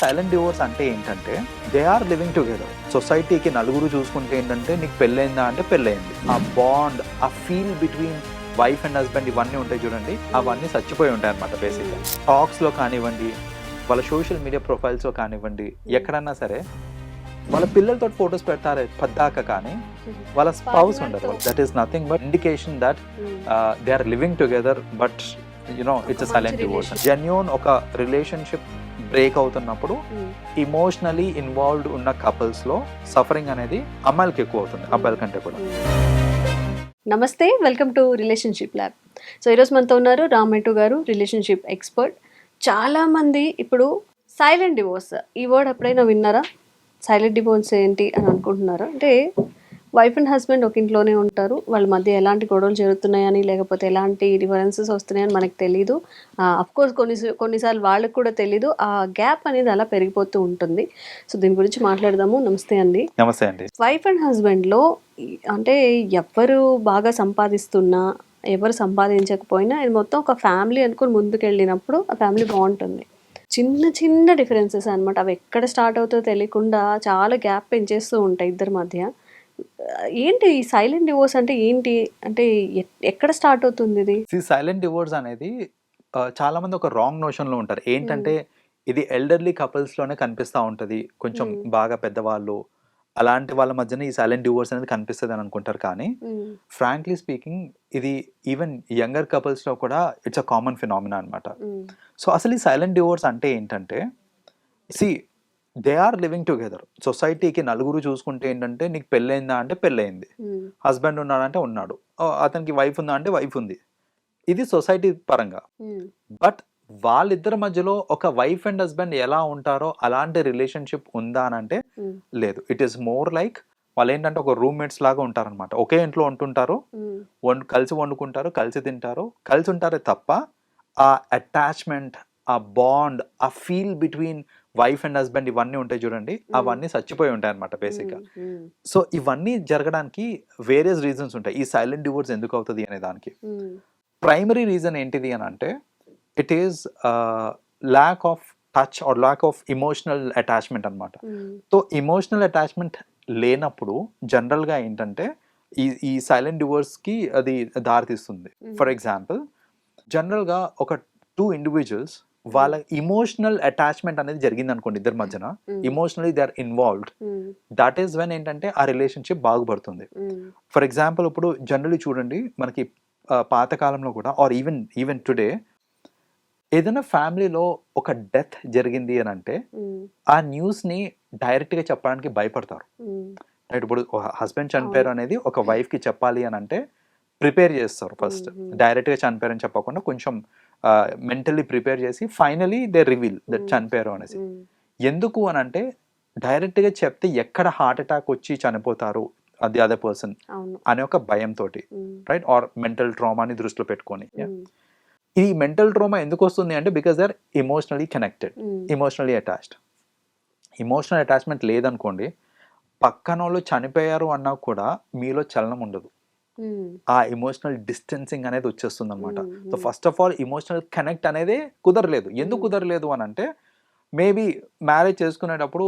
Silent divorce అంటే ఏంటంటే they are living together సొసైటీకి నలుగురు చూసుకుంటే ఏంటంటే నీకు పెళ్ళైందా అంటే పెళ్ళయింది. ఆ బాండ్ ఆ feel between wife and husband ఇవన్నీ ఉంటాయి చూడండి. అవన్నీ చచ్చిపోయి ఉంటాయి అనమాట బేసిక్గా టాక్స్లో కానివ్వండి వాళ్ళ సోషల్ మీడియా ప్రొఫైల్స్లో కానివ్వండి ఎక్కడన్నా సరే వాళ్ళ పిల్లలతో ఫొటోస్ పెడతారే పద్దాక కానీ వాళ్ళ స్పౌస్ ఉండదు that is nothing but indication that they are living together but you know it's silent divorce. Genuine ఒక రిలేషన్షిప్ బ్రేక్ అవుతున్నప్పుడు ఇమోషనలీ ఇన్వాల్వ్డ్ ఉన్న కపుల్స్లో సఫరింగ్ అనేది అమ్మాయిలకి ఎక్కువ అవుతుంది అబ్బాయిల కంటే కూడా. నమస్తే welcome to relationship lab so ఈరోజు మనతో ఉన్నారు రామెటు గారు రిలేషన్షిప్ ఎక్స్పర్ట్ చాలా మంది ఇప్పుడు సైలెంట్ డివోర్స్ ఈ వర్డ్ ఎప్పుడైనా విన్నారా? సైలెంట్ డివోర్స్ ఏంటి అని అనుకుంటున్నారా? అంటే వైఫ్ అండ్ హస్బెండ్ ఒక ఇంట్లోనే ఉంటారు. వాళ్ళ మధ్య ఎలాంటి గొడవలు జరుగుతున్నాయని లేకపోతే ఎలాంటి డిఫరెన్సెస్ వస్తున్నాయని మనకు తెలియదు అఫ్ కోర్స్ కొన్ని కొన్నిసార్లు వాళ్ళకి కూడా తెలీదు. ఆ గ్యాప్ అనేది అలా పెరిగిపోతూ ఉంటుంది. సో దీని గురించి మాట్లాడదాము. నమస్తే అండి. నమస్తే అండి. వైఫ్ అండ్ హస్బెండ్లో అంటే ఎవరు బాగా సంపాదిస్తున్నా ఎవరు సంపాదించకపోయినా ఇది మొత్తం ఒక ఫ్యామిలీ అనుకుని ముందుకెళ్ళినప్పుడు ఆ ఫ్యామిలీ బాగుంటుంది. చిన్న చిన్న డిఫరెన్సెస్ అన్నమాట. అవి ఎక్కడ స్టార్ట్ అవుతుందో తెలియకుండా చాలా గ్యాప్ పెంచేస్తూ ఉంటాయి ఇద్దరి మధ్య. ఏంటి ఈ సైలెంట్ డివోర్స్ అంటే ఏంటి? అంటే ఎక్కడ స్టార్ట్ అవుతుంది ఇది? సైలెంట్ డివోర్స్ అనేది చాలా మంది ఒక రాంగ్ నోషన్లో ఉంటారు. ఏంటంటే ఇది ఎల్డర్లీ కపుల్స్లోనే కనిపిస్తా ఉంటది. కొంచెం Hmm. బాగా పెద్దవాళ్ళు అలాంటి వాళ్ళ మధ్యన ఈ సైలెంట్ డివోర్స్ అనేది కనిపిస్తుంది అని అనుకుంటారు. కానీ. ఫ్రాంక్లీ స్పీకింగ్ ఇది ఈవెన్ యంగర్ కపుల్స్లో కూడా ఇట్స్ అ కామన్ ఫినామినా అన్నమాట. మ్మ్. సో అసలు ఈ సైలెంట్ డివోర్స్ అంటే ఏంటంటే see they are living together సొసైటీకి నలుగురు చూసుకుంటే ఏంటంటే నీకు పెళ్ళైందా అంటే పెళ్ళయింది. హస్బెండ్ ఉన్నాడంటే ఉన్నాడు అతనికి వైఫ్ ఉందా అంటే వైఫ్ ఉంది. ఇది సొసైటీ పరంగా. బట్ వాళ్ళిద్దరి మధ్యలో ఒక వైఫ్ అండ్ హస్బెండ్ ఎలా ఉంటారో అలాంటి రిలేషన్షిప్ ఉందా అని అంటే మ్మ్. లేదు. ఇట్ ఈస్ మోర్ లైక్ వాళ్ళు ఏంటంటే ఒక రూమ్మేట్స్ లాగా ఉంటారనమాట ఒకే ఇంట్లో ఉంటుంటారు. వండు కలిసి వండుకుంటారు కలిసి తింటారు. కలిసి ఉంటారే తప్ప ఆ అటాచ్మెంట్ ఆ బాండ్ ఆ feel between wife and husband ఇవన్నీ ఉంటాయి చూడండి అవన్నీ చచ్చిపోయి ఉంటాయి అనమాట బేసిక్గా. సో ఇవన్నీ జరగడానికి వేరియస్ రీజన్స్ ఉంటాయి. ఈ సైలెంట్ డివోర్స్ ఎందుకు అవుతుంది అనే దానికి. ప్రైమరీ రీజన్ ఏంటిది అని అంటే it is lack of touch or lack of emotional attachment అనమాట. సో ఇమోషనల్ అటాచ్మెంట్ లేనప్పుడు జనరల్గా ఏంటంటే ఈ ఈ సైలెంట్ డివోర్స్కి అది దారితీస్తుంది. ఫర్ ఎగ్జాంపుల్ జనరల్గా ఒక టూ ఇండివిజువల్స్ వాళ్ళ ఇమోషనల్ అటాచ్మెంట్ అనేది జరిగింది అనుకోండి ఇద్దరి మధ్యన. Emotionally they are involved. That is when ఏంటంటే ఆ రిలేషన్షిప్ బాగుపడుతుంది. ఫర్ ఎగ్జాంపుల్ ఇప్పుడు జనరలీ చూడండి మనకి పాతకాలంలో కూడా ఆర్ ఈవెన్ ఈవెన్ టుడే ఏదైనా ఫ్యామిలీలో ఒక డెత్ జరిగింది అని అంటే. ఆ న్యూస్ని డైరెక్ట్గా చెప్పడానికి భయపడతారు. రైట్ ఇప్పుడు హస్బెండ్ చనిపోయారు అనేది ఒక వైఫ్కి చెప్పాలి అని అంటే ప్రిపేర్ చేస్తారు ఫస్ట్. డైరెక్ట్గా చనిపోయారని చెప్పకుండా కొంచెం మెంటల్లీ ప్రిపేర్ చేసి ఫైనలీ దే రివీల్ దట్. చనిపోయారు అనేసి. ఎందుకు అని అంటే డైరెక్ట్గా చెప్తే ఎక్కడ హార్ట్ అటాక్ వచ్చి చనిపోతారు అది అదే పర్సన్ అనే ఒక భయంతో. రైట్ ఆర్ మెంటల్ ట్రామాని దృష్టిలో పెట్టుకొని. ఈ మెంటల్ ట్రామా ఎందుకు వస్తుంది అంటే because they are emotionally connected. Emotionally attached emotional attachment లేదనుకోండి పక్కన వాళ్ళు చనిపోయారు అన్నా కూడా మీలో చలనం ఉండదు. ఆ ఇమోషనల్ డిస్టెన్సింగ్ అనేది వచ్చేస్తుంది అనమాట. So first of all emotional connect అనేది కుదరలేదు ఎందుకు. కుదరలేదు అని అంటే మేబీ మ్యారేజ్ చేసుకునేటప్పుడు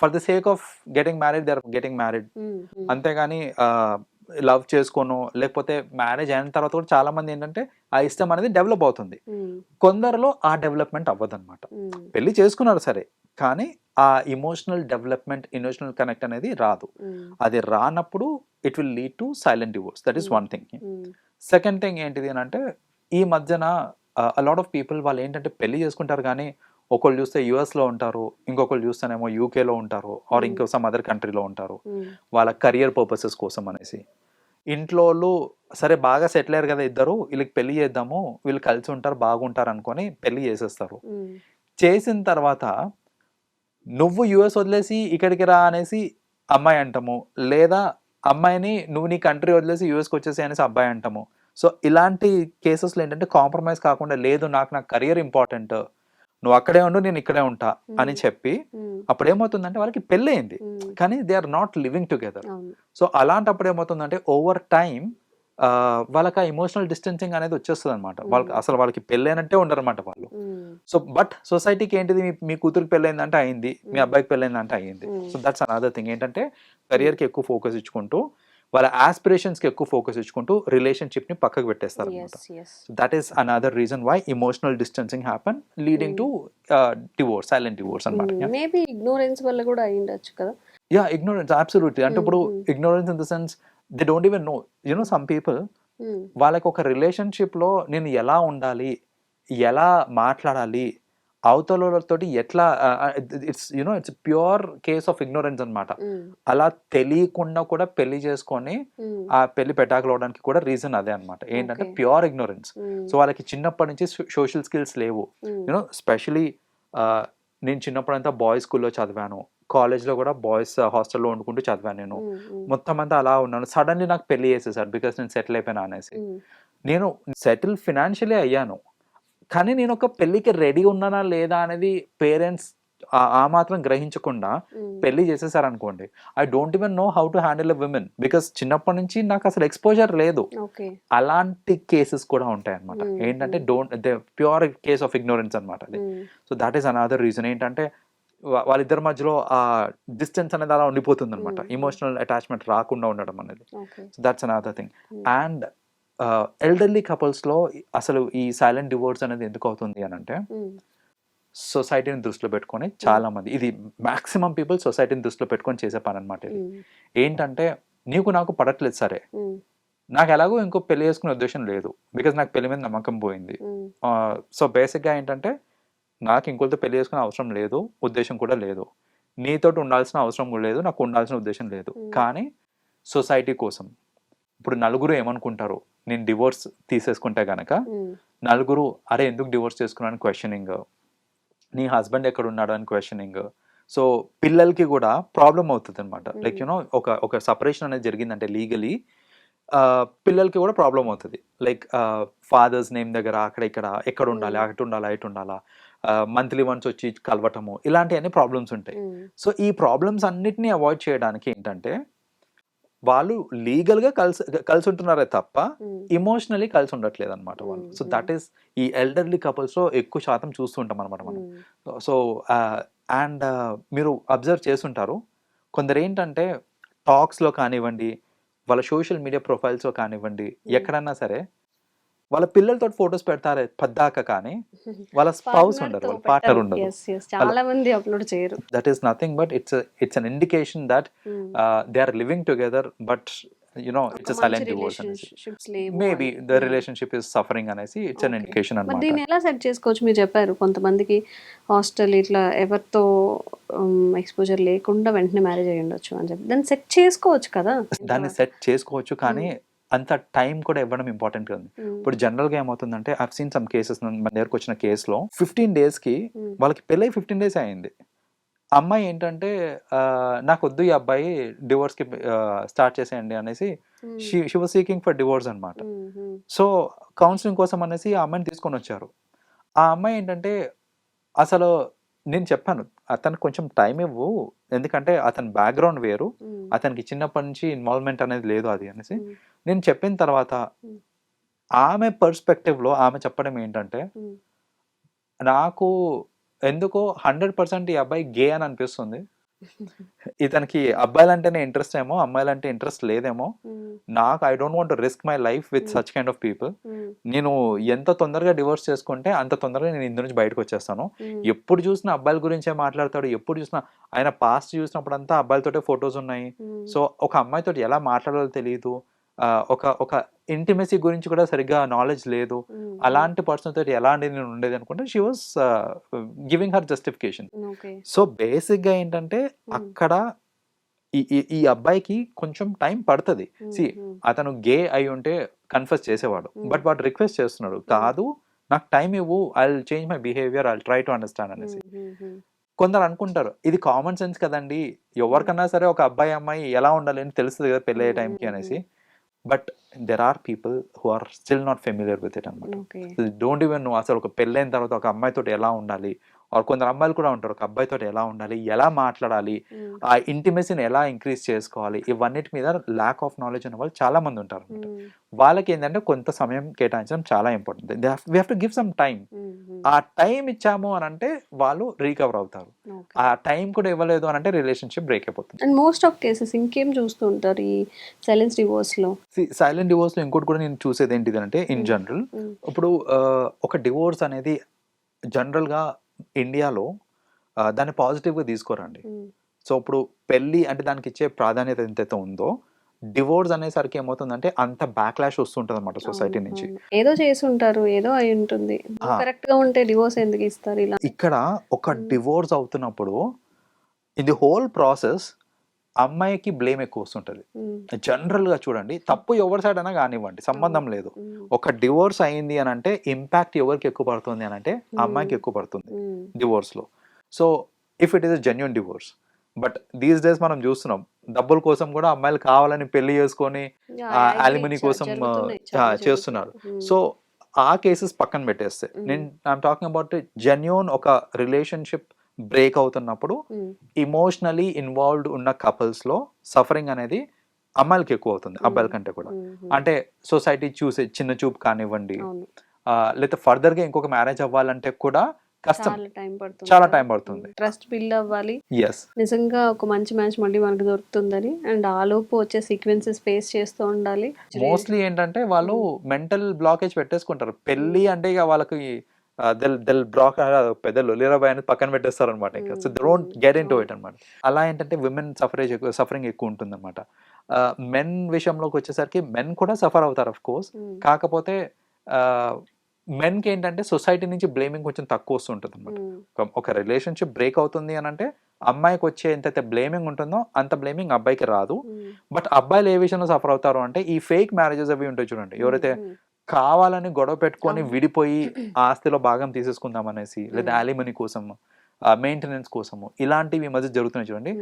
for the sake of getting married they are getting married. అంతేగాని లవ్ చేసుకోను లేకపోతే మ్యారేజ్ అయిన తర్వాత కూడా చాలా మంది ఏంటంటే ఆ ఇష్టం అనేది డెవలప్ అవుతుంది. కొందరిలో ఆ డెవలప్మెంట్ అవ్వదన్నమాట మ్మ్. పెళ్ళి చేసుకున్నారు సరే కానీ ఆ ఇమోషనల్ డెవలప్మెంట్ ఇమోషనల్ కనెక్ట్ అనేది రాదు. అది రానప్పుడు it will lead to silent divorce that is. One thing. Second thing ఏంటిది అని అంటే ఈ మధ్యన లాట్ ఆఫ్ పీపుల్ వాళ్ళు ఏంటంటే పెళ్ళి చేసుకుంటారు కానీ ఒకళ్ళు చూస్తే US లో ఉంటారు ఇంకొకళ్ళు చూస్తేనేమో యూకేలో ఉంటారు ఆర్. ఇంకో సమ్ అదర్ కంట్రీలో ఉంటారు. వాళ్ళ కెరియర్ పర్పసెస్ కోసం అనేసి ఇంట్లో వాళ్ళు సరే బాగా సెటిల్ అయ్యారు కదా ఇద్దరు వీళ్ళకి పెళ్ళి చేద్దాము వీళ్ళు కలిసి ఉంటారు బాగుంటారు అనుకొని పెళ్ళి చేసేస్తారు. చేసిన తర్వాత నువ్వు యుఎస్ వదిలేసి ఇక్కడికి రా అనేసి అమ్మాయి అంటాము లేదా అమ్మాయిని నువ్వు నీ కంట్రీ వదిలేసి యుఎస్కి వచ్చేసి అనేసి అబ్బాయి అంటాము సో ఇలాంటి కేసెస్లో ఏంటంటే కాంప్రమైజ్ కాకుండా లేదు నాకు నా కెరియర్ ఇంపార్టెంట్ నువ్వు అక్కడే ఉండు నేను ఇక్కడే ఉంటా అని చెప్పి. అప్పుడు ఏమవుతుందంటే వాళ్ళకి పెళ్ళయింది. కానీ they are not living together. So అలాంటప్పుడు ఏమవుతుందంటే ఓవర్ టైం వాళ్ళకి ఆ ఎమోషనల్ డిస్టెన్సింగ్ అనేది వచ్చేస్తుంది అనమాట వాళ్ళకి అసలు వాళ్ళకి పెళ్ళైనట్టే ఉండరు అనమాట వాళ్ళు సో బట్ సొసైటీకి ఏంటిది? మీ కూతురికి పెళ్ళైందంటే అయింది. మీ. అబ్బాయికి పెళ్ళైందంటే అయింది. So that's another thing. ఏంటంటే career కి ఎక్కువ ఫోకస్ ఇచ్చుకుంటూ వాళ్ళ aspirations కి ఎక్కువ ఫోకస్ ఇచ్చుకుంటూ రిలేషన్షిప్ని పక్కకు పెట్టేస్తారు అనమాట so that is another reason why emotional distancing happen leading to divorce silent divorce అనమాట మేబీ ఇగ్నోరెన్స్ వల్ల కూడా అయ్యిండొచ్చు కదా. యా ఇగ్నోరెన్స్ అబ్సల్యూట్లీ అంటే ఇప్పుడు ignorance in the sense they don't even know you know some people వాళ్ళకి ఒక రిలేషన్షిప్లో నేను ఎలా ఉండాలి ఎలా మాట్లాడాలి అవతలతోటి ఎట్లా it's you know it's pure case of ignorance అన్నమాట. ఉమ్, అలా తెలియకుండా కూడా పెళ్ళి చేసుకొని ఆ పెళ్ళి పెటాకులవడానికి కూడా రీజన్ అదే అన్నమాట. ఏంటంటే. Pure ignorance. సో వాళ్ళకి చిన్నప్పటి నుంచి సోషల్ స్కిల్స్ లేవు. యూనో స్పెషలీ నేను చిన్నప్పుడంతా బాయ్స్ స్కూల్లో చదివాను. కాలేజ్లో కూడా బాయ్స్ హాస్టల్లో వండుకుంటూ చదివాను నేను. మొత్తం అంతా అలా ఉన్నాను. సడన్లీ నాకు పెళ్ళి చేసేసారు బికాస్ నేను సెటిల్ అయిపోయినా అనేసి. నేను సెటిల్ ఫినాన్షియలీ అయ్యాను. కానీ నేను ఒక పెళ్ళికి రెడీ ఉన్నానా లేదా అనేది పేరెంట్స్ ఆ మాత్రం గ్రహించకుండా పెళ్ళి చేసేసారు అనుకోండి I don't even know how to handle a women because చిన్నప్పటి నుంచి నాకు అసలు ఎక్స్పోజర్ లేదు. అలాంటి కేసెస్ కూడా ఉంటాయి అనమాట ఏంటంటే. Don't they pure case of ignorance అనమాట అది. So that is another reason. ఏంటంటే వాళ్ళిద్దరి మధ్యలో ఆ డిస్టెన్స్ అనేది అలా ఉండిపోతుంది అనమాట. ఇమోషనల్ అటాచ్మెంట్ రాకుండా ఉండడం అనేది. So that's another thing. And elderly కపుల్స్లో అసలు ఈ సైలెంట్ డివోర్స్ అనేది ఎందుకు అవుతుంది అని అంటే సొసైటీని దృష్టిలో పెట్టుకొని చాలా మంది ఇది మాక్సిమం పీపుల్ సొసైటీని దృష్టిలో పెట్టుకొని చేసే పని అనమాట ఇది ఏంటంటే నీకు నాకు పడట్లేదు సరే. నాకు ఎలాగో ఇంకో పెళ్ళి చేసుకునే ఉద్దేశం లేదు. బికాజ్ నాకు పెళ్ళి మీద నమ్మకం పోయింది. సో బేసిక్గా ఏంటంటే నాకు ఇంకొకరితో పెళ్ళి చేసుకునే అవసరం లేదు ఉద్దేశం కూడా లేదు. నీతోటి ఉండాల్సిన అవసరం కూడా లేదు నాకు ఉండాల్సిన ఉద్దేశం లేదు. కానీ సొసైటీ కోసం ఇప్పుడు నలుగురు ఏమనుకుంటారు? నేను డివోర్స్ తీసేసుకుంటే గనక నలుగురు అరే ఎందుకు డివోర్స్ చేసుకున్నాను క్వశ్చనింగ్ నీ హస్బెండ్ ఎక్కడ ఉన్నాడు అని క్వశ్చనింగ్ సో పిల్లలకి కూడా ప్రాబ్లం అవుతుంది అనమాట లైక్. యూనో ఒక ఒక సపరేషన్ అనేది జరిగిందంటే లీగలీ పిల్లలకి కూడా ప్రాబ్లం అవుతుంది. లైక్ ఫాదర్స్ నేమ్ దగ్గర అక్కడ ఇక్కడ ఎక్కడ ఉండాలి. అటు ఉండాలా ఇటు ఉండాలా మంత్లీ వన్స్ వచ్చి కలవటము ఇలాంటివన్నీ ప్రాబ్లమ్స్ ఉంటాయి. సో ఈ ప్రాబ్లమ్స్ అన్నిటిని అవాయిడ్ చేయడానికి ఏంటంటే వాళ్ళు లీగల్గా కలిసి కలిసి ఉంటున్నారే తప్ప ఇమోషనలీ కలిసి ఉండట్లేదు అనమాట వాళ్ళు సో దట్ ఈస్ ఈ ఎల్డర్లీ కపుల్స్లో ఎక్కువ శాతం చూస్తుంటాం అనమాట మనం. సో అండ్ మీరు అబ్జర్వ్ చేస్తుంటారు. కొందరు ఏంటంటే టాక్స్లో కానివ్వండి వాళ్ళ సోషల్ మీడియా ప్రొఫైల్స్లో కానివ్వండి ఎక్కడన్నా సరే వాళ్ళ పిల్లలతో ఫొటోస్ పెడతారే పద్దాక కానీ వాళ్ళ స్పౌస్ ఉండరు వాళ్ళ పార్ట్నర్. ఉండరు. చాలా మంది అప్లోడ్ చేయరు that is nothing but it's it's an indication that they are living together but you know ఒక it's silent divorce maybe. The. Relationship is suffering అనేసి ఇట్స్ అన్. ఇండికేషన్ మరి అనమాట దీన్ని ఎలా సెట్ చేసుకోవచ్చు మీరు చెప్పారు కొంతమందికి హాస్టల్ ఇట్లా ఎవరితో ఎక్స్పోజర్ లేకుండా వెంటనే మ్యారేజ్ అయ్యి ఉండొచ్చు అని చెప్పి దాన్ని సెట్ చేసుకోవచ్చు కదా దాన్ని సెట్ చేసుకోవచ్చు కానీ అంత టైం కూడా ఇవ్వడం ఇంపార్టెంట్ ఉమ్, ఇప్పుడు జనరల్గా ఏమవుతుందంటే ఐవ్ సీన్ సమ్ కేసెస్ మన దగ్గరకు వచ్చిన కేసులో ఫిఫ్టీన్ డేస్కి వాళ్ళకి పెళ్ళై ఫిఫ్టీన్ డేస్ అయింది. అమ్మాయి ఏంటంటే నాకు వద్దు ఈ అబ్బాయి డివోర్స్కి స్టార్ట్ చేసేయండి అనేసి she she was seeking for divorce అనమాట సో కౌన్సిలింగ్ కోసం అనేసి ఆ అమ్మాయిని తీసుకొని వచ్చారు. ఆ అమ్మాయి ఏంటంటే అసలు నేను చెప్పాను అతనికి కొంచెం టైం ఇవ్వు ఎందుకంటే అతని బ్యాక్గ్రౌండ్ వేరు అతనికి చిన్నప్పటి నుంచి ఇన్వాల్వ్మెంట్ అనేది లేదు అది అనేసి నేను చెప్పిన తర్వాత. ఆమె పర్స్పెక్టివ్లో ఆమె చెప్పడం ఏంటంటే నాకు ఎందుకో హండ్రెడ్ పర్సెంట్ ఈ అబ్బాయి గే అని అనిపిస్తుంది. ఇతనికి అబ్బాయిలంటేనే ఇంట్రెస్ట్ ఏమో అమ్మాయిలంటే ఇంట్రెస్ట్ లేదేమో. నాకు I don't want risk my life with. Such kind of people నేను ఎంత తొందరగా డివోర్స్ చేసుకుంటే అంత తొందరగా నేను ఇందు నుంచి బయటకు వచ్చేస్తాను. ఎప్పుడు చూసినా అబ్బాయిల గురించే మాట్లాడతాడు ఎప్పుడు చూసినా ఆయన పాస్ట్ చూసినప్పుడంతా అబ్బాయిలతోటే ఫొటోస్ ఉన్నాయి. సో ఒక అమ్మాయితో ఎలా మాట్లాడాలో తెలియదు ఒక ఒక ఇంటిమెసీ గురించి కూడా సరిగ్గా నాలెడ్జ్ లేదు. అలాంటి పర్సన్ తోటి ఎలాంటి నేను ఉండేది అనుకుంటే she was giving her justification so బేసిక్గా ఏంటంటే అక్కడ ఈ ఈ- అబ్బాయికి కొంచెం టైం పడుతుంది. సి అతను గే అయి ఉంటే కన్ఫర్స్ చేసేవాడు. బట్ వాడు రిక్వెస్ట్ చేస్తున్నాడు? కాదు నాకు టైం ఇవ్వు I change my behaviour I try to understand అనేసి. కొందరు అనుకుంటారు ఇది కామన్ సెన్స్ కదండి ఎవరికన్నా సరే ఒక అబ్బాయి అమ్మాయి ఎలా ఉండాలి అని తెలుస్తుంది కదా పెళ్ళయ్యే టైంకి అనేసి. But there are people who are still not familiar with it అనమాట డోంట్ ఈవెన్ నువ్వు అసలు ఒక పెళ్ళైన తర్వాత ఒక అమ్మాయితో ఎలా ఉండాలి ఆర్ కొందరు అమ్మాయిలు కూడా ఉంటారు ఒక అబ్బాయితో ఎలా ఉండాలి ఎలా మాట్లాడాలి ఉమ్, ఆ ఇంటిమెసీని ఎలా ఇంక్రీజ్ చేసుకోవాలి ఇవన్నిటి మీద ల్యాక్ ఆఫ్ నాలెడ్జ్ ఉన్న వాళ్ళు చాలా మంది ఉంటారు. ఉమ్, వాళ్ళకి ఏంటంటే కొంత సమయం కేటాయించడం చాలా important they we have to give some time ఆ టైం ఇచ్చాము అని అంటే వాళ్ళు రీకవర్ అవుతారు. ఆ టైం కూడా ఇవ్వలేదు అని అంటే రిలేషన్షిప్ బ్రేక్ అయిపోతుంది. అండ్ మోస్ట్ ఆఫ్ కేసెస్ ఇంకేం చూస్తూ ఉంటారు ఈ సైలెన్స్ డివోర్స్లో సైలెంట్ డివోర్స్లో ఇంకోటి కూడా నేను చూసేది ఏంటిది అంటే ఇన్ Mm. జనరల్ ఉమ్, ఇప్పుడు ఒక డివోర్స్ అనేది జనరల్గా ఇండియాలో దాన్ని పాజిటివ్గా తీసుకోరండి సో ఇప్పుడు పెళ్ళి అంటే దానికి ఇచ్చే ప్రాధాన్యత ఎంతైతే ఉందో డివోర్స్ అనేసరికి ఏమవుతుందంటే అంత బ్యాక్లాష్ వస్తుంటది అనమాట సొసైటీ నుంచి. ఏదో చేసి ఉంటారు ఏదో అయి ఉంటుంది. కరెక్ట్గా ఉంటే డివోర్స్ ఎందుకు ఇస్తారు ఇలా? ఇక్కడ ఒక. డివోర్స్ అవుతున్నప్పుడు ఇన్ ది హోల్ ప్రాసెస్ అమ్మాయికి బ్లేమ్ ఎక్కువ వస్తుంటది. ఉమ్, జనరల్గా చూడండి తప్పు ఎవరి సైడ్ అయినా కానివ్వండి సంబంధం లేదు. ఒక డివోర్స్ అయింది అని అంటే ఇంపాక్ట్ ఎవరికి ఎక్కువ పడుతుంది అని అంటే అమ్మాయికి ఎక్కువ పడుతుంది డివోర్స్లో. So if it is a genuine divorce but these days మనం చూస్తున్నాం. డబ్బుల కోసం కూడా అమ్మాయిలు కావాలని పెళ్ళి చేసుకొని చా- కోసం, చేస్తున్నారు. సో ఆ కేసెస్ పక్కన పెట్టేస్తే. నేను ఐఎమ్ టాకింగ్ అబౌట్ జెన్యున్ ఒక రిలేషన్షిప్ బ్రేక్ అవుతున్నప్పుడు ఇమోషనలీ ఇన్వాల్వ్డ్ ఉన్న కపుల్స్లో సఫరింగ్ అనేది అమ్మాయిలకి ఎక్కువ అవుతుంది అబ్బాయిల కంటే కూడా. అంటే సొసైటీ చూసే చిన్న చూపు కానివ్వండి అవును. ఆ, లేదా ఫర్దర్గా ఇంకొక మ్యారేజ్ అవ్వాలంటే కూడా కష్టం. చాలా టైం పడుతుంది. ట్రస్ట్ బిల్డ్ అవ్వాలి. నిజంగా ఒక మంచి మ్యాచ్ మళ్ళీ మనకు దొరుకుతుందని అండ్ ఆలోపు వచ్చే సీక్వెన్సెస్ ఫేస్ చేస్తూ ఉండాలి. మోస్ట్లీ ఏంటంటే వాళ్ళు మెంటల్ బ్లాకేజ్ పెట్టేసుకుంటారు. పెళ్ళి అంటే ఇక వాళ్ళకి దెల్ దెల్ బ్లాక్ పెద్ద లొలిరాబాయ్ అనేది పక్కన పెట్టేస్తారు అనమాట ఇంకా so they don't get into it అనమాట అలా ఏంటంటే విమెన్ సఫరేజ్ ఎక్కువ సఫరింగ్ ఎక్కువ ఉంటుంది అనమాట మెన్ విషయంలోకి వచ్చేసరికి మెన్ కూడా సఫర్ అవుతారు అఫ్ కోర్స్ కాకపోతే మెన్కి ఏంటంటే సొసైటీ నుంచి బ్లేమింగ్ కొంచెం తక్కువ వస్తుంటుంది అనమాట ఒక రిలేషన్షిప్ బ్రేక్ అవుతుంది అని అంటే అమ్మాయికి వచ్చే ఎంతైతే బ్లేమింగ్ ఉంటుందో అంత బ్లేమింగ్ అబ్బాయికి రాదు. బట్ అబ్బాయిలు ఏ విషయంలో సఫర్ అవుతారు అంటే ఈ ఫేక్ మ్యారేజెస్ అవి ఉంటాయి చూడండి. ఎవరైతే కావాలని గొడవ పెట్టుకొని. విడిపోయి ఆస్తిలో భాగం తీసేసుకుందాం అనేసి లేదా. అలిమనీ కోసం మెయింటెనెన్స్ కోసము ఇలాంటివి ఈ మధ్య జరుగుతున్నాయి చూడండి.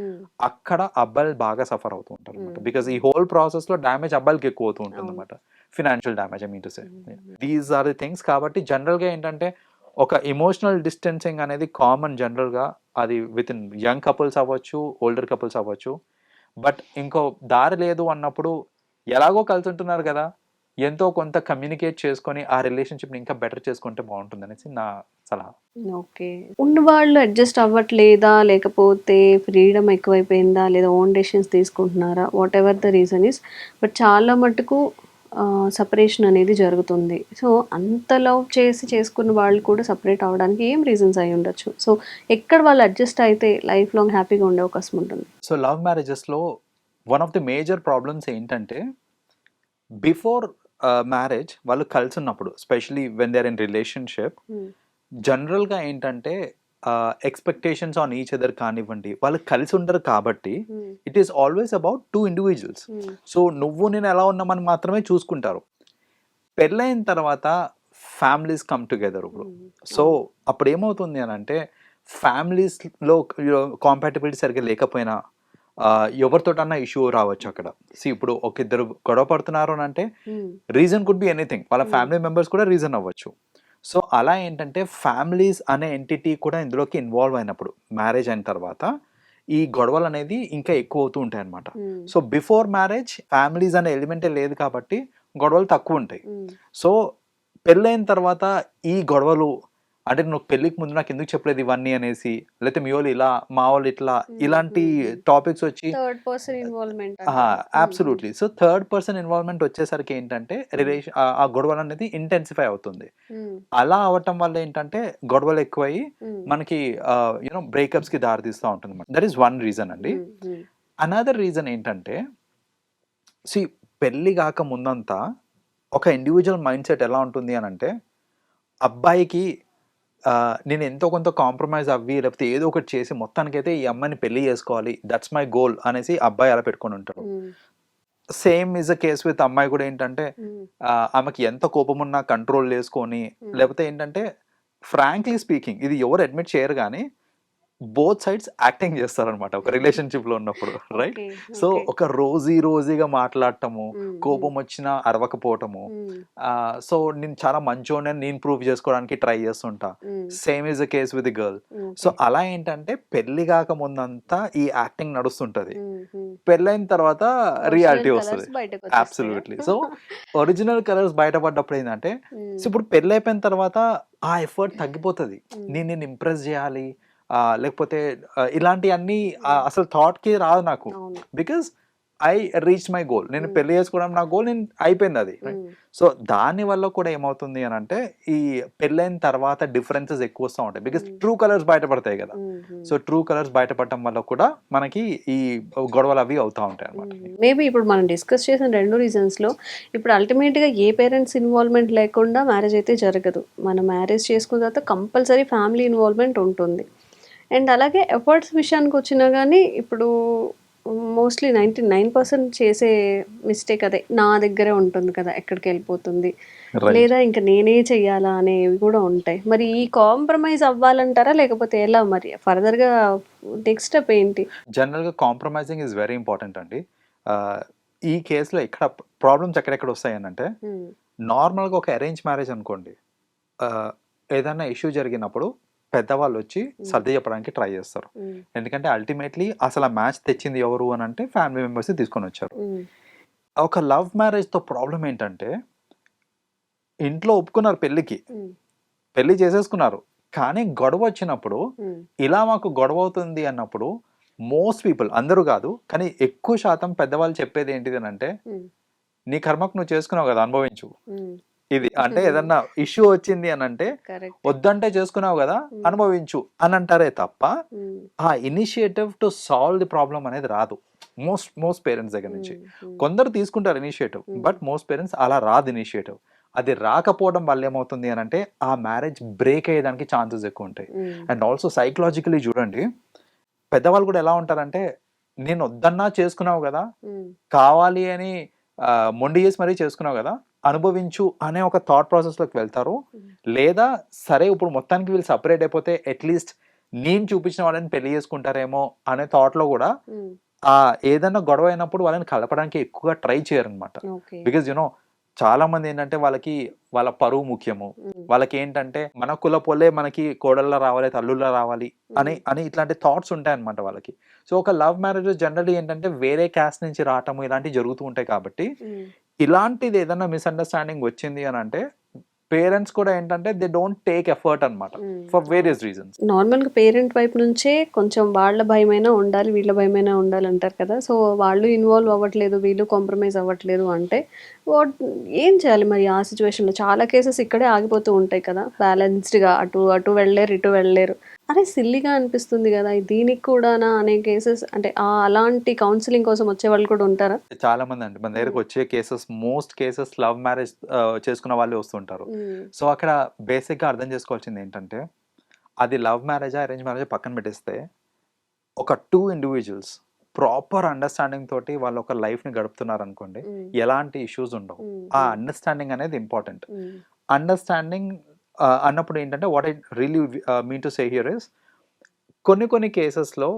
అక్కడ అబ్బాయిలు బాగా సఫర్ అవుతూ ఉంటారు అనమాట. బికాస్ ఈ హోల్ ప్రాసెస్లో డ్యామేజ్ అబ్బాయిలకి ఎక్కువ అవుతూ ఉంటుంది. అనమాట financial damage I mean to say. These are the things కాబట్టి జనరల్గా ఏంటంటే ఒక ఎమోషనల్ డిస్టెన్సింగ్ అనేది కామన్ జనరల్గా అది విత్ ఇన్ యంగ్ కపుల్స్ అవ్వచ్చు ఓల్డర్ కపుల్స్ అవ్వచ్చు. బట్ ఇంకో దారి లేదు అన్నప్పుడు ఎలాగో కలిసి ఉంటున్నారు కదా. ఎంతో కొంత కమ్యూనికేట్ చేసుకొని ఆ రిలేషన్షిప్ని ఇంకా బెటర్ చేసుకుంటే బాగుంటుంది అనేసి నా సలహా. ఓకే. ఉన్న వాళ్ళు అడ్జస్ట్ అవ్వట్లేదా? లేకపోతే ఫ్రీడమ్ ఎక్కువైపోయిందా? లేదా ఓన్ డెసిషన్స్ తీసుకుంటున్నారా? Whatever the reason is but చాలా మటుకు సపరేషన్ అనేది జరుగుతుంది. సో అంత లవ్ చేసి చేసుకున్న వాళ్ళు కూడా సపరేట్ అవ్వడానికి ఏం రీజన్స్ అయి ఉండొచ్చు? సో ఎక్కడ వాళ్ళు అడ్జస్ట్ అయితే లైఫ్ లాంగ్ హ్యాపీగా ఉండే అవకాశం ఉంటుంది. So love మ్యారేజెస్లో one of the major problems ఏంటంటే బిఫోర్ మ్యారేజ్ వాళ్ళు కలిసి ఉన్నప్పుడు specially when they are in relationship జనరల్గా ఏంటంటే ఎక్స్పెక్టేషన్స్ ఆన్ ఈచ్ అదర్ కానివ్వండి వాళ్ళు కలిసి ఉండరు కాబట్టి it is always about two individuals so నువ్వు నేను ఎలా ఉన్నామని మాత్రమే చూసుకుంటారు. పెళ్ళైన తర్వాత ఫ్యామిలీస్ కమ్ టుగెదర్ ఇప్పుడు. సో అప్పుడు ఏమవుతుంది అని అంటే ఫ్యామిలీస్లో కాంపాటబిలిటీ సరిగ్గా లేకపోయినా ఎవరితోటన్నా ఇష్యూ రావచ్చు అక్కడ. సి ఇప్పుడు ఒక ఇద్దరు గొడవ పడుతున్నారు అని అంటే రీజన్ కుడ్ బి ఎనీథింగ్ వాళ్ళ Hmm. ఫ్యామిలీ మెంబర్స్ కూడా రీజన్ అవ్వచ్చు. సో అలా ఏంటంటే ఫ్యామిలీస్ అనే ఎంటిటీ కూడా ఇందులోకి ఇన్వాల్వ్ అయినప్పుడు మ్యారేజ్ అయిన తర్వాత ఈ గొడవలు అనేది ఇంకా ఎక్కువ అవుతూ ఉంటాయి అనమాట సో బిఫోర్ మ్యారేజ్ ఫ్యామిలీస్ అనే ఎలిమెంటే లేదు కాబట్టి గొడవలు తక్కువ ఉంటాయి. సో పెళ్ళైన తర్వాత ఈ గొడవలు అంటే నువ్వు పెళ్ళికి ముందు నాకు ఎందుకు చెప్పలేదు ఇవన్నీ అనేసి? లేకపోతే మీ వాళ్ళు ఇలా మా వాళ్ళు ఇట్లా ఇలాంటి. టాపిక్స్ వచ్చి third person involvement absolutely so third person involvement వచ్చేసరికి ఏంటంటే రిలేషన్ ఆ గొడవలు అనేది ఇంటెన్సిఫై అవుతుంది. అలా అవటం వల్ల ఏంటంటే గొడవలు ఎక్కువయ్యి మనకి యూనో బ్రేకప్స్కి దారి తీస్తూ ఉంటుంది దట్ ఈస్ వన్ రీజన్ అండి. అనదర్ రీజన్ ఏంటంటే సి పెళ్ళి కాక ముందంతా ఒక ఇండివిజువల్ మైండ్ సెట్ ఎలా ఉంటుంది అని అంటే అబ్బాయికి నేను ఎంతో కొంత కాంప్రమైజ్ అవ్వి లేకపోతే ఏదో ఒకటి చేసి మొత్తానికైతే ఈ అమ్మాయిని పెళ్ళి చేసుకోవాలి దట్స్ మై గోల్ అనేసి అబ్బాయి అలా పెట్టుకొని ఉంటాడు. Same is a case with అమ్మాయి కూడా ఏంటంటే ఆమెకి ఎంత కోపం ఉన్నా కంట్రోల్ చేసుకొని లేకపోతే ఏంటంటే ఫ్రాంక్లీ స్పీకింగ్ ఇది ఎవరు అడ్మిట్ చేయరు కానీ బోత్ సైడ్స్ యాక్టింగ్ చేస్తారనమాట ఒక రిలేషన్షిప్లో ఉన్నప్పుడు రైట్ సో. ఒక రోజీ రోజీగా మాట్లాడటము Mm, కోపం వచ్చినా అరవకపోవటము సో నేను చాలా మంచోడని నేను ప్రూవ్ చేసుకోవడానికి ట్రై చేస్తుంటా. Same is the case with girl so. అలా ఏంటంటే పెళ్ళి కాక ముందంతా ఈ యాక్టింగ్ నడుస్తుంటది. పెళ్ళైన తర్వాత రియాలిటీ వస్తుంది? అబ్సల్యూట్లీ సో ఒరిజినల్ కలర్స్ బయటపడ్డప్పుడు ఏంటంటే సో ఇప్పుడు పెళ్ళి అయిపోయిన తర్వాత ఆ ఎఫర్ట్ తగ్గిపోతుంది. నేను నేను ఇంప్రెస్ చేయాలి లేకపోతే ఇలాంటివన్నీ ఆ, అసలు థాట్కి రాదు నాకు. Because I reach my goal నేను Mm. పెళ్ళి చేసుకోవడం నా గోల్ నేను అయిపోయింది అది సో దాని వల్ల కూడా ఏమవుతుంది అని అంటే ఈ పెళ్ళైన తర్వాత డిఫరెన్సెస్ ఎక్కువ వస్తూ ఉంటాయి. బికాస్. ట్రూ కలర్స్ బయటపడతాయి కదా. సో ట్రూ కలర్స్ బయటపడటం వల్ల కూడా మనకి ఈ గొడవలు అవి అవుతా ఉంటాయి అనమాట మేబీ ఇప్పుడు మనం డిస్కస్ చేసిన రెండు రీజన్స్లో ఇప్పుడు అల్టిమేట్గా ఏ పేరెంట్స్ ఇన్వాల్వ్మెంట్ లేకుండా మ్యారేజ్ అయితే జరగదు. మనం మ్యారేజ్ చేసుకున్న తర్వాత కంపల్సరీ ఫ్యామిలీ ఇన్వాల్వ్మెంట్ ఉంటుంది. అండ్ అలాగే ఎఫర్ట్స్ విషయానికి వచ్చినా కానీ ఇప్పుడు మోస్ట్లీ నైంటీ నైన్ పర్సెంట్ చేసే మిస్టేక్ అదే నా దగ్గరే ఉంటుంది కదా ఎక్కడికి వెళ్ళిపోతుంది. లేదా ఇంకా నేనే చెయ్యాలా అనేవి కూడా ఉంటాయి. మరి ఈ కాంప్రమైజ్ అవ్వాలంటారా? లేకపోతే ఎలా మరి? ఫర్దర్గా నెక్స్ట్ స్టెప్ ఏంటి? జనరల్గా కాంప్రమైజింగ్ ఇస్ వెరీ ఇంపార్టెంట్ అండి. ఈ కేసులో ఎక్కడ ప్రాబ్లమ్స్ ఎక్కడెక్కడ వస్తాయి అని అంటే ఉమ్, నార్మల్గా ఒక అరేంజ్ మ్యారేజ్ అనుకోండి. ఏదైనా ఇష్యూ జరిగినప్పుడు పెద్దవాళ్ళు వచ్చి సర్ది చెప్పడానికి ట్రై చేస్తారు. ఎందుకంటే అల్టిమేట్లీ అసలు ఆ మ్యాచ్ తెచ్చింది ఎవరు అని అంటే ఫ్యామిలీ మెంబర్స్ తీసుకొని వచ్చారు. ఒక లవ్ మ్యారేజ్తో ప్రాబ్లం ఏంటంటే ఇంట్లో ఒప్పుకున్నారు పెళ్ళికి. పెళ్ళి చేసేసుకున్నారు. కానీ గొడవ వచ్చినప్పుడు ఇలా మాకు గొడవ అవుతుంది అన్నప్పుడు మోస్ట్ పీపుల్ అందరూ కాదు కానీ ఎక్కువ శాతం పెద్దవాళ్ళు చెప్పేది ఏంటిది అని అంటే నీ కర్మకు నువ్వు చేసుకున్నావు కదా అనుభవించు. ఇది అంటే ఏదన్నా ఇష్యూ వచ్చింది అని అంటే వద్దంటే చేసుకున్నావు కదా. అనుభవించు అని అంటారే తప్ప ఆ initiative to solve the problem అనేది రాదు. మోస్ట్ మోస్ట్ పేరెంట్స్ దగ్గర నుంచి. కొందరు తీసుకుంటారు ఇనిషియేటివ్. బట్ మోస్ట్ పేరెంట్స్ అలా రాదు ఇనిషియేటివ్. అది రాకపోవడం వల్ల ఏమవుతుంది అని అంటే ఆ మ్యారేజ్ బ్రేక్ అయ్యేదానికి ఛాన్సెస్ ఎక్కువ ఉంటాయి. అండ్ ఆల్సో సైకలాజికలీ చూడండి పెద్దవాళ్ళు కూడా ఎలా ఉంటారంటే నేను వద్దన్నా చేసుకున్నావు కదా కావాలి అని మొండి చేసి మరీ చేసుకున్నావు కదా అనుభవించు అనే ఒక థాట్ ప్రాసెస్లోకి వెళ్తారు. Mm. లేదా సరే ఇప్పుడు మొత్తానికి వీళ్ళు సపరేట్ అయిపోతే అట్లీస్ట్ నేను చూపించిన వాళ్ళని పెళ్ళి చేసుకుంటారేమో అనే థాట్లో కూడా ఉమ్, ఆ ఏదైనా గొడవ అయినప్పుడు వాళ్ళని కలపడానికి ఎక్కువగా ట్రై చేయరు అనమాట బికాజ్ యునో చాలా మంది ఏంటంటే వాళ్ళకి వాళ్ళ పరువు ముఖ్యము. ఉమ్, వాళ్ళకి ఏంటంటే మన కుల పొలే మనకి కోడళ్ళ రావాలి తల్లుళ్ళ రావాలి అని ఉమ్, అని ఇట్లాంటి థాట్స్ ఉంటాయి అనమాట వాళ్ళకి. సో ఒక లవ్ మ్యారేజ్ జనరల్లీ ఏంటంటే వేరే క్యాస్ట్ నుంచి రావటము ఇలాంటివి జరుగుతూ ఉంటాయి కాబట్టి ఇలాంటిది ఏదైనా మిస్అండర్స్టాండింగ్ వచ్చింది అని అంటే పేరెంట్స్ కూడా ఏంటంటే దే డోంట్ టేక్ ఎఫర్ట్ అనమాట. ఫర్ వేరియస్ రీజన్స్ నార్మల్గా పేరెంట్ వైపు నుంచే కొంచెం వాళ్ళ భయమైనా ఉండాలి వీళ్ళ భయమైనా ఉండాలి అంటారు కదా. సో వాళ్ళు ఇన్వాల్వ్ అవ్వట్లేదు వీళ్ళు కాంప్రమైజ్ అవ్వట్లేదు అంటే వాట్ ఏం చేయాలి మరి ఆ సిచ్యువేషన్లో? చాలా కేసెస్ ఇక్కడే ఆగిపోతూ ఉంటాయి కదా. బ్యాలెన్స్డ్గా అటు అటు వెళ్ళలేరు ఇటు వెళ్ళలేరు. అరే సిల్లిగా అనిపిస్తుంది కదా. దీనికి కూడానా అనే కేసెస్ అంటే ఆ అలాంటి కౌన్సిలింగ్ కోసం వచ్చే వాళ్ళు కూడా ఉంటారా? చాలా మంది అండి. మన దగ్గరకు వచ్చే cases most cases love marriage చేసుకున్న వాళ్ళే వస్తుంటారు. సో అక్కడ బేసిక్గా అర్థం చేసుకోవాల్సింది ఏంటంటే అది లవ్ మ్యారేజా అరేంజ్ మ్యారేజా పక్కన పెట్టేస్తే ఒక టూ ఇండివిజువల్స్ ప్రాపర్ అండర్స్టాండింగ్ తోటి వాళ్ళు ఒక లైఫ్ని గడుపుతున్నారు అనుకోండి ఎలాంటి ఇష్యూస్ ఉండవు. ఆ అండర్స్టాండింగ్ అనేది ఇంపార్టెంట్ అండర్స్టాండింగ్ అన్నప్పుడు ఏంటంటే what I really mean to say here is కొన్ని కొన్ని కేసెస్లో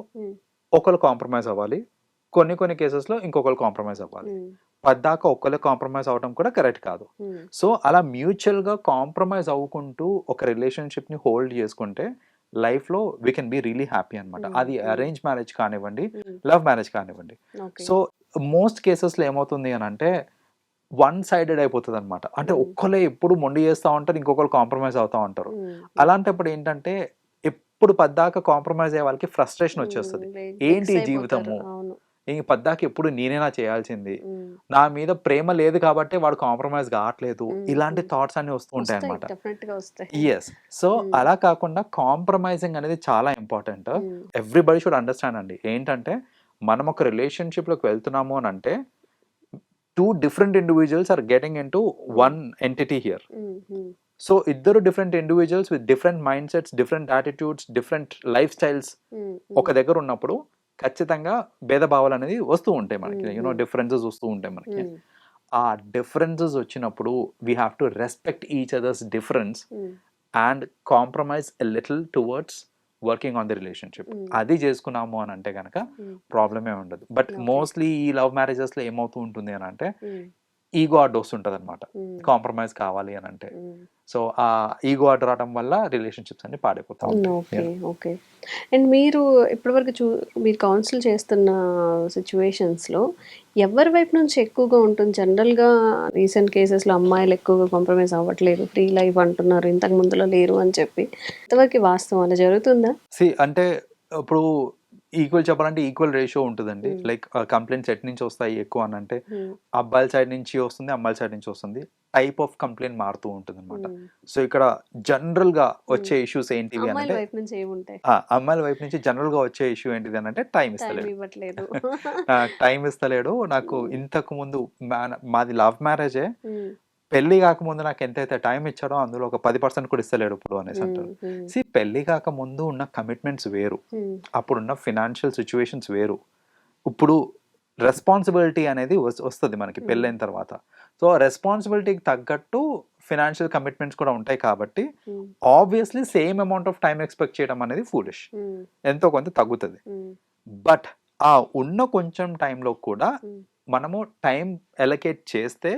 ఒకరు కాంప్రమైజ్ అవ్వాలి కొన్ని కొన్ని కేసెస్లో ఇంకొకరు కాంప్రమైజ్ అవ్వాలి. పద్దాక ఒక్కరు కాంప్రమైజ్ అవ్వడం కూడా కరెక్ట్ కాదు. సో అలా మ్యూచువల్గా కాంప్రమైజ్ అవ్వుకుంటూ ఒక రిలేషన్షిప్ని హోల్డ్ చేసుకుంటే లైఫ్లో we can be really happy అనమాట అది. అరేంజ్ మ్యారేజ్ కానివ్వండి లవ్ మ్యారేజ్ కానివ్వండి. సో మోస్ట్ కేసెస్లో ఏమవుతుంది అని అంటే వన్ సైడెడ్ అయిపోతుంది అనమాట అంటే. ఒక్కలే ఎప్పుడు మొండి చేస్తూ ఉంటారు ఇంకొకరు కాంప్రమైజ్ అవుతూ ఉంటారు. అలాంటప్పుడు ఏంటంటే ఎప్పుడు పద్దాక కాంప్రమైజ్ అయ్యే వాళ్ళకి ఫ్రస్ట్రేషన్ వచ్చేస్తుంది. ఏంటి జీవితము? ఇంక పద్దాక ఎప్పుడు నేనేనా చేయాల్సింది. నా మీద ప్రేమ లేదు కాబట్టి వాడు కాంప్రమైజ్ కావట్లేదు. ఇలాంటి. థాట్స్ అన్ని వస్తూ ఉంటాయి అనమాట ఎస్ సో. అలా కాకుండా కాంప్రమైజింగ్ అనేది చాలా ఇంపార్టెంట్. ఎవ్రీబడి షుడ్ అండర్స్టాండ్ అండి. ఏంటంటే మనం ఒక రిలేషన్షిప్లోకి వెళ్తున్నాము అని అంటే two different individuals are getting into one entity here. So ఇద్దరు different individuals with different mind sets different attitudes different life styles ఒక దగ్గర ఉన్నప్పుడు ఖచ్చితంగా భేదభావాలు అనేది వస్తూ ఉంటాయి మనకి యూనో. డిఫరెన్సెస్ వస్తూ ఉంటాయి మనకి ఆ డిఫరెన్సెస్ వచ్చినప్పుడు we have to respect each others difference and compromise a little towards working on the relationship. అది చేసుకున్నాము అని అంటే కనుక. ప్రాబ్లమే ఉండదు బట్. మోస్ట్లీ ఈ లవ్ మ్యారేజెస్లో ఏమవుతూ ఉంటుంది అని అంటే ఈగో అడ్డు వస్తుంటది అనమాట ఉమ్, కాంప్రమైజ్ కావాలి అని అంటే. సో ఆ ఈగో అడ్డు రావడం వల్ల రిలేషన్షిప్స్ అన్ని పాడైపోతా ఓకే ఓకే. అండ్ మీరు ఇప్పటివరకు చూ మీరు కౌన్సిల్ చేస్తున్న సిచ్యువేషన్స్లో ఎవరి వైపు నుంచి ఎక్కువగా ఉంటుంది? జనరల్గా రీసెంట్ కేసెస్లో అమ్మాయిలు ఎక్కువగా కాంప్రమైజ్ అవ్వట్లేదు. ఫ్రీ లైఫ్ అంటున్నారు. ఇంతకు ముందులో లేరు అని చెప్పి. ఇంతవరకు వాస్తవం అలా జరుగుతుందా? సి అంటే ఇప్పుడు ఈక్వల్ చెప్పాలంటే ఈక్వల్ రేషియో ఉంటుందండి. లైక్ కంప్లైంట్స్ ఎట్ నుంచి వస్తాయి ఎక్కువ అని అంటే అబ్బాయిల సైడ్ నుంచి వస్తుంది అమ్మాయిల సైడ్ నుంచి వస్తుంది. టైప్ ఆఫ్ కంప్లైంట్ మారుతూ ఉంటుంది అనమాట. సో ఇక్కడ జనరల్గా వచ్చే ఇష్యూస్ ఏంటివి అంటే అమ్మాయిల వైపు నుంచి జనరల్గా వచ్చే ఇష్యూ ఏంటిది అని అంటే టైం ఇస్తలేడు. టైం ఇస్తలేడు. నాకు. ఇంతకు ముందు మాది లవ్ మ్యారేజే. పెళ్ళి కాకముందు నాకు ఎంతైతే టైం ఇచ్చాడో అందులో ఒక పది పర్సెంట్ కూడా ఇస్తలేడు ఇప్పుడు అనేసి అంటారు సి పెళ్ళి కాకముందు ఉన్న కమిట్మెంట్స్ వేరు. అప్పుడున్న ఫినాన్షియల్ సిచ్యువేషన్స్ వేరు. ఇప్పుడు రెస్పాన్సిబిలిటీ అనేది వస్తుంది మనకి. పెళ్ళైన తర్వాత. సో రెస్పాన్సిబిలిటీకి తగ్గట్టు ఫినాన్షియల్ కమిట్మెంట్స్ కూడా ఉంటాయి కాబట్టి obviously same amount of time expect చేయడం అనేది ఫూలిష్ ఎంతో కొంత తగ్గుతుంది. బట్ ఆ ఉన్న కొంచెం టైంలో కూడా. మనము టైం ఎలకేట్ చేస్తే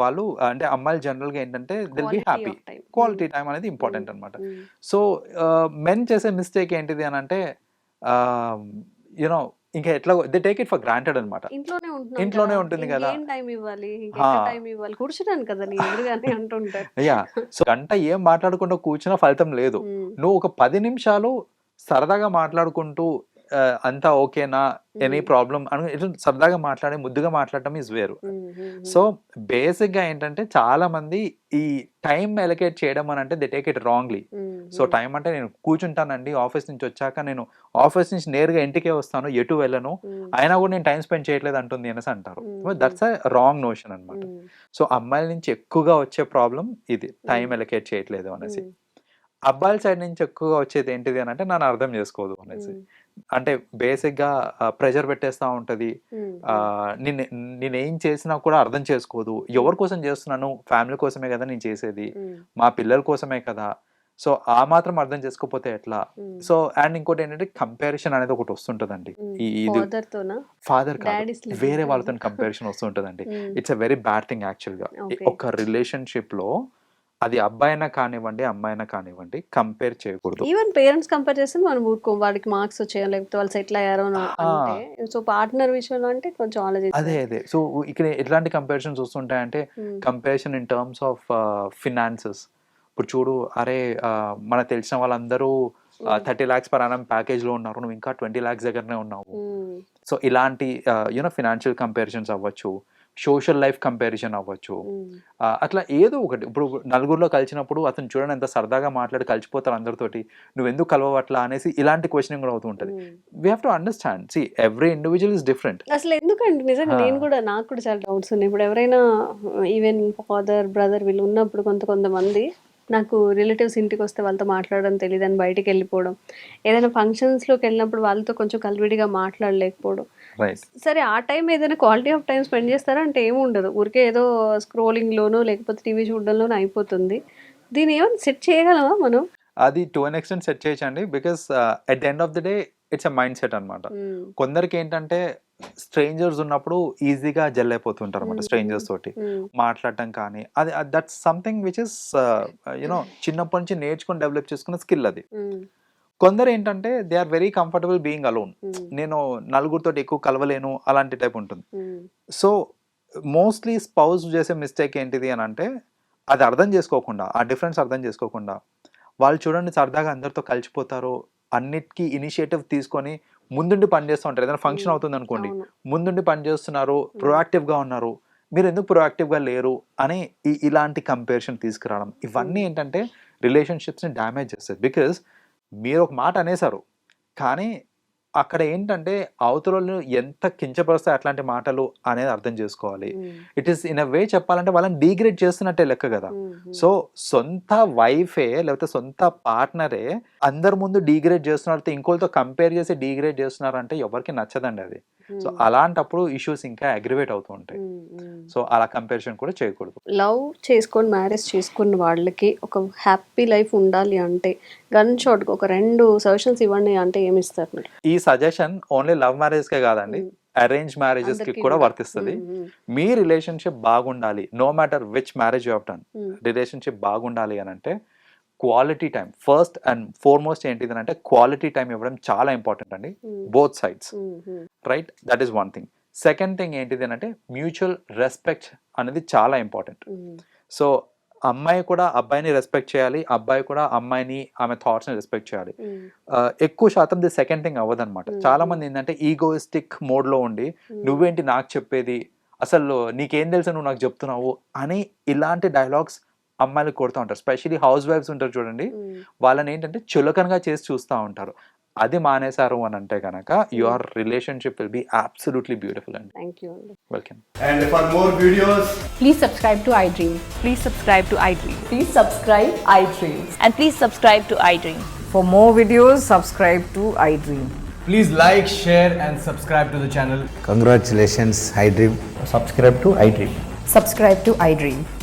వాళ్ళు అంటే అమ్మాయిలు జనరల్గా ఏంటంటే they'll be happy. Quality time అనేది ఇంపార్టెంట్ అనమాట సో మెన్ చేసే మిస్టేక్ ఏంటిది అని అంటే యూనో ఇంకా ఎట్లా they take it for granted అనమాట ఇంట్లోనే ఉంటుంది కదా. యా. సో గంట ఏం మాట్లాడకుండా కూర్చున్న ఫలితం లేదు. నువ్వు ఒక పది నిమిషాలు సరదాగా మాట్లాడుకుంటూ అంతా ఓకేనా? ఎనీ ప్రాబ్లం అని ఇట్లా సరదాగా మాట్లాడి ముద్దుగా మాట్లాడటం ఇస్ వేరు. సో బేసిక్గా ఏంటంటే చాలా మంది ఈ టైం ఎలకేట్ చేయడం అని అంటే they take it wrongly. So time అంటే నేను కూర్చుంటానండి ఆఫీస్ నుంచి వచ్చాక నేను ఆఫీస్ నుంచి నేరుగా ఇంటికే వస్తాను ఎటు వెళ్ళను. అయినా కూడా నేను టైం స్పెండ్ చేయట్లేదు అంటుంది అనేసి అంటారు. దట్స్ అ రాంగ్ నోషన్ అనమాట సో అమ్మాయిల నుంచి ఎక్కువగా వచ్చే ప్రాబ్లం ఇది టైం. ఎలకేట్ చేయట్లేదు అనేసి. అబ్బాయిల సైడ్ నుంచి ఎక్కువగా వచ్చేది ఏంటిది అని అంటే నన్ను అర్థం చేసుకోదు అనేసి. అంటే బేసిక్గా ప్రెషర్ పెట్టేస్తా ఉంటది. నిన్ను నేనేం చేసినా కూడా అర్థం చేసుకోదు. ఎవరి కోసం చేస్తున్నాను? ఫ్యామిలీ కోసమే కదా నేను చేసేది. మా పిల్లల కోసమే కదా. సో ఆ మాత్రం అర్థం చేసుకోకపోతే ఎట్లా? సో అండ్ ఇంకోటి ఏంటంటే కంపారిజన్ అనేది ఒకటి వస్తుంటదండి. ఇది ఫాదర్ కాదు. వేరే వాళ్ళతో comparison వస్తుంటదండి. It's a very bad thing యాక్చువల్గా. ఒక రిలేషన్షిప్లో అది అబ్బాయినా కానివ్వండి అమ్మాయినా కానివ్వండి కంపేర్ చేయకూడదు. ఈవెన్ పేరెంట్స్ కంపేర్ చేస్తే మనం ఊరుకోం వాడికి మార్క్స్ వచ్చాయో లేకపోతే వాళ్ళు సెటిల్ అయ్యారో. అంటే సో పార్ట్నర్ విషయంలో అంటే కొంచెం అదే ఆలోచించాలి అదే. సో ఇక్కడ ఎట్లాంటి కంపారిజన్స్ వస్తుంటాయంటే ఉమ్, comparison in terms of finances ఇప్పుడు చూడు అరే మనకు తెలిసిన వాళ్ళందరూ థర్టీ ల్యాక్స్ పర్ అనం ప్యాకేజ్లో ఉన్నారు నువ్వు ఇంకా ట్వంటీ ల్యాక్స్ దగ్గరనే ఉన్నావు. సో ఇలాంటి యూనో ఫినాన్షియల్ కంపారిజన్స్ అవ్వచ్చు. సోషల్ లైఫ్ కంపారిజన్ అవ్వచ్చు. అట్లా ఏదో ఒకటి. ఇప్పుడు నలుగురిలో కలిసినప్పుడు అతను చూడండి ఎంత సరదాగా మాట్లాడి కలిసిపోతారు అందరితోటి. నువ్వు ఎందుకు కలవట్లా అనేసి ఇలాంటి క్వశ్చనింగ్ కూడా అవుతూ ఉంటుంది. We have to understand see every individual is different అసలు ఎందుకండి? నిజంగా. నేను కూడా నాకు కూడా చాలా డౌట్స్ ఉన్నాయి. ఇప్పుడు ఎవరైనా ఈవెన్ ఫాదర్ బ్రదర్ వీళ్ళు ఉన్నప్పుడు కొంత కొంతమంది నాకు రిలేటివ్స్ ఇంటికి వస్తే వాళ్ళతో మాట్లాడడం తెలియదు అని బయటికి వెళ్ళిపోవడం. ఏదైనా ఫంక్షన్స్లోకి వెళ్ళినప్పుడు వాళ్ళతో కొంచెం కలివిడిగా మాట్లాడలేకపోవడం. రైట్ సరే ఆ టైం ఏదైనా క్వాలిటీ ఆఫ్ టైం స్పెండ్ చేస్తారా? అంటే ఏమి ఉండదు. ఊరికే ఏదో స్క్రోలింగ్లోనో లేకపోతే టీవీ చూడడంలోనో అయిపోతుంది. దీన్ని ఏమైనా సెట్ చేయగలమా మనం? అది టు అన్ ఎక్స్టెంట్ సెట్ చేయొచ్చండి. Because at the end of the day it's a mind set అనమాట కొందరికి ఏంటంటే స్ట్రేంజర్స్ ఉన్నప్పుడు ఈజీగా జెల్ అయిపోతుంటారు అనమాట. స్ట్రేంజర్స్ తోటి. ఉమ్, మాట్లాడటం కానీ అది that's something which is you know చిన్నప్పటి నుంచి నేర్చుకొని డెవలప్ చేసుకున్న స్కిల్ అది. ఉమ్, కొందరు ఏంటంటే they are very comfortable being alone. Um, నేను నలుగురితో ఎక్కువ కలవలేను అలాంటి టైప్ ఉంటుంది. ఉమ్, సో మోస్ట్లీ స్పౌస్ చేసే మిస్టేక్ ఏంటిది అని అంటే అది అర్థం చేసుకోకుండా ఆ డిఫరెన్స్ అర్థం చేసుకోకుండా వాళ్ళు చూడండి సరదాగా అందరితో కలిసిపోతారు అన్నిటికీ ఇనిషియేటివ్ తీసుకొని ముందుండి పనిచేస్తూ ఉంటారు. ఏదైనా ఫంక్షన్ Mm. అవుతుంది అనుకోండి ముందుండి పనిచేస్తున్నారు proactive గా ఉన్నారు మీరు ఎందుకు proactive గా లేరు అని ఇలాంటి కంపారిజన్ తీసుకురావడం. ఇవన్నీ. ఏంటంటే రిలేషన్షిప్స్ని డ్యామేజ్ చేస్తుంది బికాజ్ మీరు ఒక మాట అనేసారు కానీ అక్కడ ఏంటంటే అవతల ఎంత కించపరుస్తాయి అట్లాంటి మాటలు అనేది అర్థం చేసుకోవాలి. It is in a way చెప్పాలంటే వాళ్ళని డీగ్రేడ్ చేస్తున్నట్టే లెక్క కదా. సో సొంత వైఫే లేకపోతే సొంత పార్ట్నరే అందరి ముందు డీగ్రేడ్ చేస్తున్నారు ఇంకోళ్ళతో కంపేర్ చేసి డీగ్రేడ్ చేస్తున్నారు అంటే ఎవరికి నచ్చదండి అది. సో అలాంటప్పుడు ఇష్యూస్ ఇంకా అగ్రివేట్ అవుతూ ఉంటాయి. సో అలా కంపారిజన్ కూడా చేయకూడదు. లవ్ చేసుకొని మ్యారేజ్ చేసుకున్న వాళ్ళకి ఒక హ్యాపీ లైఫ్ ఉండాలి అంటే గన్ షాట్ ఒక రెండు సజెషన్స్ ఇవ్వండి అంటే ఏమి ఇస్తారు మీరు? ఈ సజెషన్ ఓన్లీ లవ్ మ్యారేజ్ కే కాదండి అరేంజ్ మ్యారేజెస్కి కూడా. వర్తిస్తుంది. మీ రిలేషన్షిప్ బాగుండాలి no matter which marriage you done relationship బాగుండాలి అని అంటే quality time first and foremost ఏంటిది అంటే క్వాలిటీ టైం ఇవ్వడం చాలా ఇంపార్టెంట్ అండి. Both sides right that is one thing second thing ఏంటిది అంటే మ్యూచువల్ రెస్పెక్ట్ అనేది చాలా ఇంపార్టెంట్ సో అమ్మాయి కూడా అబ్బాయిని రెస్పెక్ట్ చేయాలి. అబ్బాయి కూడా అమ్మాయిని ఆమె థాట్స్ని రెస్పెక్ట్ చేయాలి. ఆ, ఎక్కువ శాతం ది సెకండ్ థింగ్ అవ్వదన్నమాట. Mm. చాలా మంది ఏంటంటే ఈగోయిస్టిక్ మోడ్లో ఉండి నువ్వేంటి నాకు చెప్పేది? అసలు నీకేం తెలుసు? నువ్వు నాకు చెప్తున్నావు? అని ఇలాంటి డైలాగ్స్ అమ్మాయిలు కొడుతూ ఉంటారు స్పెషల్లీ హౌస్ వైఫ్స్ ఉంటారు చూడండి వాళ్ళని ఏంటంటే చులకనగా చేసి చూస్తూ ఉంటారు అది మానేశారు అని అంటే కనుక your relationship will be absolutely beautiful అండి థ్యాంక్ యూ అండి welcome And for more videos, Please subscribe to iDream. Please subscribe to iDream. Please subscribe iDream. And please subscribe to iDream. For more videos, subscribe to iDream. please like, share, and subscribe to the channel. Congratulations, iDream. Subscribe to iDream. Subscribe to iDream. So, subscribe